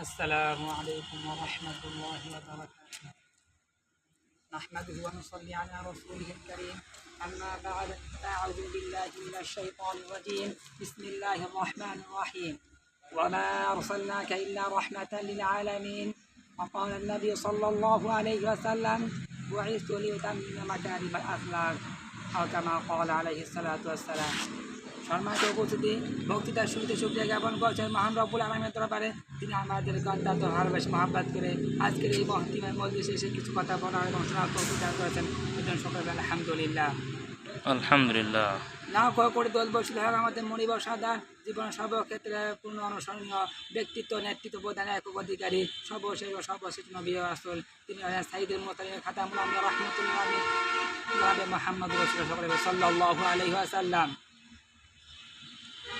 السلام عليكم ورحمة الله وبركاته. نحمده ونصلي على رسوله الكريم. أما بعد أعوذ بالله من الشيطان الرجيم. بسم الله الرحمن الرحيم. وما أرسلناك إلا رحمة للعالمين. وقال النبي صلى الله عليه وسلم بعثت لأتمم مكارم الأخلاق. أو كما قال عليه الصلاة والسلام. সম্মানিত উপস্থিতি বক্তৃতার শুরুতে শুক্রিয়া জ্ঞাপন করছেন মহান রব্বুল আলমের তরফারে তিনি আমাদের অত্যন্ত ভালোবাসে মহাব্বাত করে আজকের এই মহতিমার মজলিসে এসে কিছু কথা বলা এবং শোনার বক্তৃতা করেছেন এজন সকল আলহামদুলিল্লাহ। আলহামদুলিল্লাহ। না করে করে দল বসলে হবে আমাদের মনিব সাদা জীবন সর্বক্ষেত্রে পূর্ণ অনুসরণীয় ব্যক্তিত্ব নেতৃত্ব প্রদান এক অধিকারী সর্বশেষ ও সর্বশেষ নবী আসল তিনি সাইদের মোতালিম খাতামুল আমির রহমতুল্লাহ মোহাম্মদ রসুল সকলে সাল্লাহ আলহি আসাল্লাম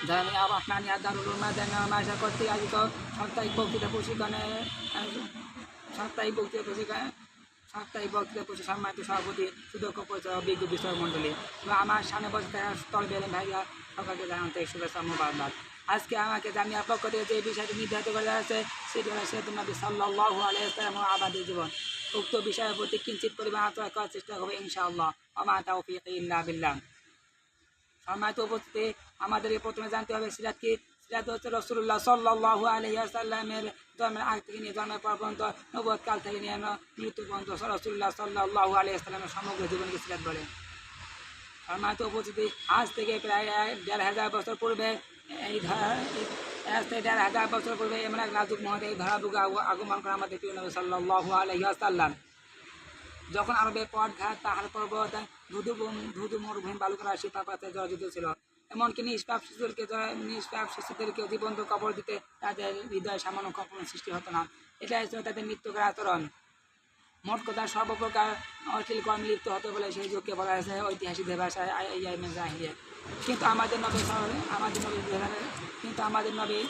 জামিয়া রহমানিয়া দারুল জামিয়া মাসা কর্তৃক আয়োজিত সাপ্তাহিক বক্তৃতা প্রশিক্ষণে সাপ্তাহিক বক্তৃতা প্রশিক্ষণ, সাপ্তাহিক বক্তৃতা প্রশিক্ষণ সম্মানিত সভাপতি, সুদক্ষ পরিচয় বিজ্ঞ বিষয় মণ্ডলী আমার সামনে বসে থাকা স্থল বেলেন ভাইয়া সকলকে জানাতে শুভেচ্ছা, মোবারকবাদ। আজকে আমাকে জামিয়ার পক্ষ থেকে যে বিষয়টি নির্ধারিত করে আছে সেটি হলো সেতু নবী সাল্লাহ আলাইসলাম আবাদের জীবন। উক্ত বিষয়ের প্রতি কিঞ্চিত পরিমাণ আত্মা করার চেষ্টা করব ইনশাআল্লাহ। আমার তাওফিক ইল্লা সম্মানিত উপস্থিতি আমাদেরকে প্রথমে জানতে হবে সিরাত কি? সিরাত হচ্ছে রসুল্লাহ সাল্লাহ আলহিয়াসাল্লামের জন্মের আগ থেকে নিয়ে জন্মের পর পর্যন্ত নবদ কাল থেকে নিয়ে মৃত্যু পর্যন্ত রসুল্লাহ সাল্লাহ আলহিয়াসাল্লামের সমগ্র জীবনকে সিরাত বলে। সম্মানিত উপস্থিতি আজ থেকে প্রায় দেড় হাজার বছর পূর্বে, এই আজ থেকে দেড় হাজার বছর পূর্বে এমন এক নাজুক মহতে এই ধরাবুকে আগ- আগমন করে আমাদের প্রিয় নবী সাল্লাহ আলহিয়াসাল্লাম যখন আরবে পথ ঘাট পাহাড় পর্বত ধুধু ধুধু মরুভূমি বালুকা রাশি পাপাতে জর্জিত ছিল এমনকি নিষ্পাপ শিশুদেরকে নিষ্পাপ শিশুদেরকে জীবন্ত কবর দিতে তাদের হৃদয়ে সামান্য কখন সৃষ্টি হতো না। এটাই ছিল তাদের মৃত্যুকর আচরণ। মোট কথা সর্বপ্রকার অশ্লীল কর্মে লিপ্ত হতে বলে সেই যুগকে বলা হয়েছে ঐতিহাসিকদের ভাষায় কিন্তু আমাদের নবী আমাদের নবী কিন্তু আমাদের নবী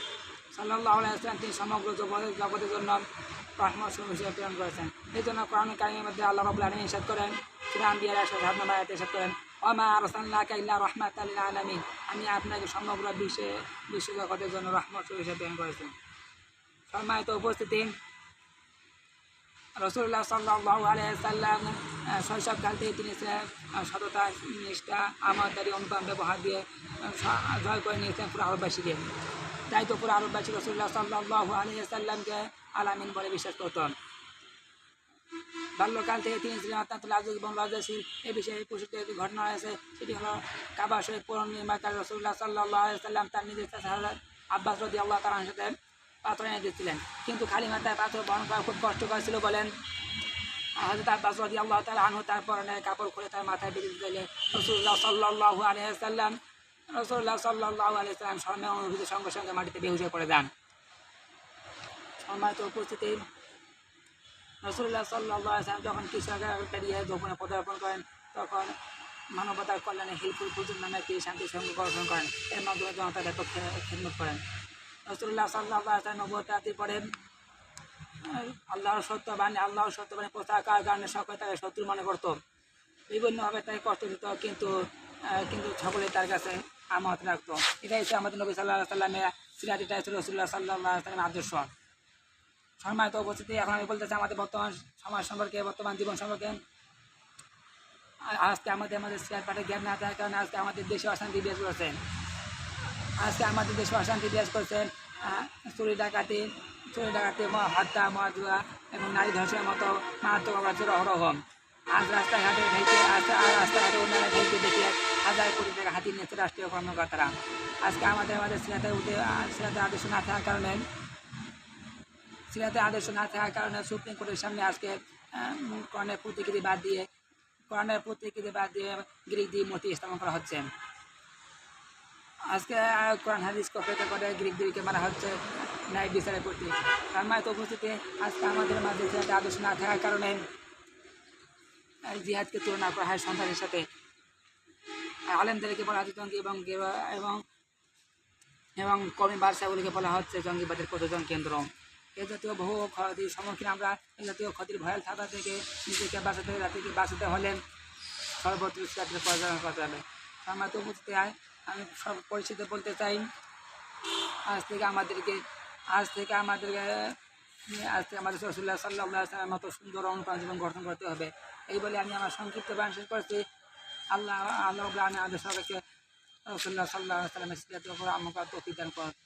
সাল্লাহ আলাইসলাম তিনি সমগ্র জগতের জন্য স্বরূপ হিসেবে প্রেরণ করেছেন। এই জন্য কোরআন কারিমের মধ্যে আল্লাহ রবুল ইসাদ করেন সুরান বিয়ার একশো সাত নম্বর আয়াতে ইরশাদ করেন। রসাল্লাহ ইল্লা রহমাত আলমিন। আমি আপনাকে সমগ্র বিশ্বে বিশ্ব জগতের জন্য রহমত হিসেবে করেছেন সম্মানিত উপস্থিতি রসুল্লাহ সাল্লাহ আলাইসাল্লাম শৈশবকাল থেকে তিনি সততা, নিষ্ঠা আমাদারি অনুপম ব্যবহার দিয়ে জয় করে নিয়েছেন পুরো আরববাসীকে। তাই তো পুরো আরববাসী রসুল্লাহ সাল্লাহ আলাইসাল্লামকে আলামিন বলে বিশ্বাস করতেন। বাল্যকাল থেকে তিনি ছিলেন অত্যন্ত লাজুক এবং লজ্জাশীল। এ বিষয়ে প্রসিদ্ধ একটি ঘটনা রয়েছে, সেটি হলো কাবা শহীদ পুরন নির্মাতা রসুল্লাহ সাল্লাহ সাল্লাম তার নিজের আব্বাস রদি আল্লাহ তালার সাথে পাথর এনে দিচ্ছিলেন কিন্তু খালি মাথায় পাথর বহন করা খুব কষ্টকর ছিল বলেন। হজরত আব্বাস রদি আল্লাহ তালা আনহু তার পরনে কাপড় খুলে তার মাথায় বেঁধে দিলে রসুল্লাহ সাল্লাহ আলিয়াল্লাম রসুল্লাহ সাল্লাহ আলিয়াল্লাম স্বর্ণে অনুভূতি সঙ্গে সঙ্গে মাটিতে বেহুশ হয়ে দেন সম্মানিত উপস্থিতি রসুল্লাহ সাল্লাহ আসলাম যখন কৃষকের পেরিয়ে যখন পদার্পণ করেন, তখন মানবতার কল্যাণে হিলফুল ফুজুর নামে একটি শান্তি সঙ্গ গঠন করেন। এর মাধ্যমে জনতার ব্যাপক খেদমত করেন। রসুল্লাহ সাল্লাহ আসলাম নবতাতি পরে আল্লাহর সত্যবাণী আল্লাহর সত্যবাণী পোশাকার কারণে সকলে তাকে শত্রু মনে করতো। বিভিন্নভাবে তাকে কষ্ট দিত, কিন্তু কিন্তু সকলে তার কাছে আমত রাখতো। এটাই হচ্ছে আমাদের নবী সাল্লাহ সাল্লামের এটাই হচ্ছে রসুল্লাহ সাল্লাহ সাল্লামের আদর্শ। সম্মানিত উপস্থিতি। এখন আমি বলতেছি আমাদের বর্তমান সমাজ সম্পর্কে বর্তমান জীবন সম্পর্কে। আজকে আমাদের আমাদের শেয়ার পাঠে জ্ঞান না থাকার কারণে আজকে আমাদের দেশে অশান্তি বিরাজ করছেন আজকে আমাদের দেশে অশান্তি বিরাজ করছেন আহ, চুরি ডাকাতি চুরি ডাকাতি হত্যা মজুয়া এবং নারী ধর্ষণের মতো মারাত্মক অপরাধের অহরহ। আজ রাস্তাঘাটে ভেঙে আজ রাস্তাঘাটে উন্নয়নে ভেঙে দেখি হাজার কোটি টাকা হাতি নিয়েছে রাষ্ট্রীয় কর্মকর্তারা। আজকে আমাদের আমাদের সিরাতে উঠে সিরাতে আদেশ না থাকার কারণে সিরাতে আদর্শ না থাকার কারণে সুপ্রিম কোর্টের সামনে আজকে কোরআনের প্রতিকৃতি বাদ দিয়ে কোরআনের প্রতিকৃতি বাদ দিয়ে গ্রিক দিয়ে মূর্তি স্থাপন করা হচ্ছে। আজকে কোরআন হাদিসকে অপেক্ষা করে গ্রিক দেবীকে মারা হচ্ছে ন্যায় বিচারের প্রতি। সম্মানিত উপস্থিতি, আজকে আমাদের মাঝে সিরাতে আদর্শ না থাকার কারণে জিহাদকে তুলনা করা হয় সন্তানের সাথে। আলেমদেরকে বলা হচ্ছে জঙ্গি এবং এবং এবং কমি বার্সাগুলিকে বলা হচ্ছে জঙ্গিবাদের প্রযোজন কেন্দ্র। এ জাতীয় বহু ক্ষতির সম্মুখীন আমরা এ জাতীয় ক্ষতির ভয়াল থাকা থেকে নিজেকে বাঁচাতে জাতিকে বাঁচাতে হলেন। সর্বত্র শিক্ষার্থীদের পর্যালোচনা করতে হবে। আমরা তো বুঝতে আমি সব পরিচিত বলতে চাই, আজ থেকে আমাদেরকে, আজ থেকে আমাদেরকে, আজ থেকে আমাদের সরসুল্লাহ সাল্লাহ মতো সুন্দর অনুপ্রাণ জীবন গঠন করতে হবে। এই বলে আমি আমার সংক্ষিপ্ত বান শেষ করছি। আল্লাহ আল্লাহ আমি আমাদের সবাইকে রসুল্লাহ সাল্লাহ আসলামের সিদ্ধান্ত আমাকে অতিদান করতে